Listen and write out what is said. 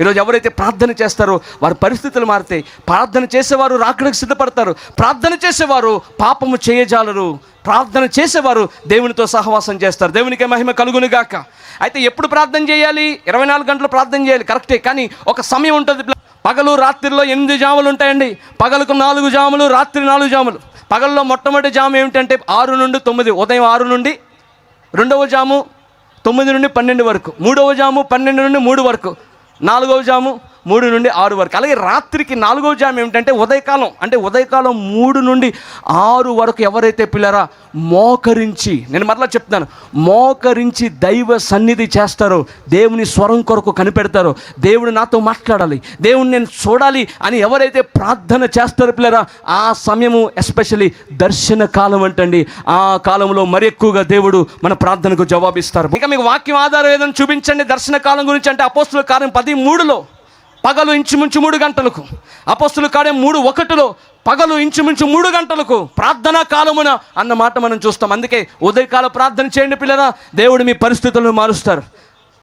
ఈరోజు ఎవరైతే ప్రార్థన చేస్తారో వారి పరిస్థితులు మారుతాయి ప్రార్థన చేసేవారు రాకడానికి సిద్ధపడతారు. ప్రార్థన చేసేవారు పాపము చేయజాలరు. ప్రార్థన చేసేవారు దేవునితో సహవాసం చేస్తారు. దేవునికి మహిమ కలుగునుగాక అయితే ఎప్పుడు ప్రార్థన చేయాలి? ఇరవై నాలుగు గంటలు ప్రార్థన చేయాలి. కరెక్టే. కానీ ఒక సమయం ఉంటుంది. పగలు రాత్రిలో ఎనిమిది జాములు ఉంటాయండి. పగలకు నాలుగు జాములు రాత్రి నాలుగు జాములు. పగల్లో మొట్టమొదటి జాము ఏమిటంటే ఆరు నుండి తొమ్మిది. ఉదయం ఆరు నుండి రెండవ జాము తొమ్మిది నుండి పన్నెండు వరకు. మూడవ జాము పన్నెండు నుండి మూడు వరకు. నాలుగవ జాము. మూడు నుండి ఆరు వరకు. అలాగే రాత్రికి నాలుగో జామ్ ఏమిటంటే ఉదయకాలం. అంటే ఉదయకాలం మూడు నుండి ఆరు వరకు ఎవరైతే పిల్లరా మోకరించి నేను మరలా చెప్తున్నాను మోకరించి దైవ సన్నిధి చేస్తారో దేవుని స్వరం కొరకు కనిపెడతారో దేవుడు నాతో మాట్లాడాలి దేవుని నేను చూడాలి అని ఎవరైతే ప్రార్థన చేస్తారో పిల్లరా ఆ సమయము ఎస్పెషల్లీ దర్శన కాలం అంటండి. ఆ కాలంలో మరి ఎక్కువగా దేవుడు మన ప్రార్థనకు జవాబిస్తారు. ఇక మీకు వాక్యం ఆధారం ఏదైనా చూపించండి దర్శన కాలం గురించి అంటే అపోస్తుల కార్యం పది మూడులో పగలు ఇంచుమించు మూడు గంటలకు. అపోస్తుల కాడే మూడు ఒకటిలో పగలు ఇంచుమించు మూడు గంటలకు. ప్రార్థనా కాలమున అన్న మాట మనం చూస్తాం. అందుకే ఉదయకాల ప్రార్థన చేయండి పిల్లరా. దేవుడు మీ పరిస్థితులను మారుస్తారు.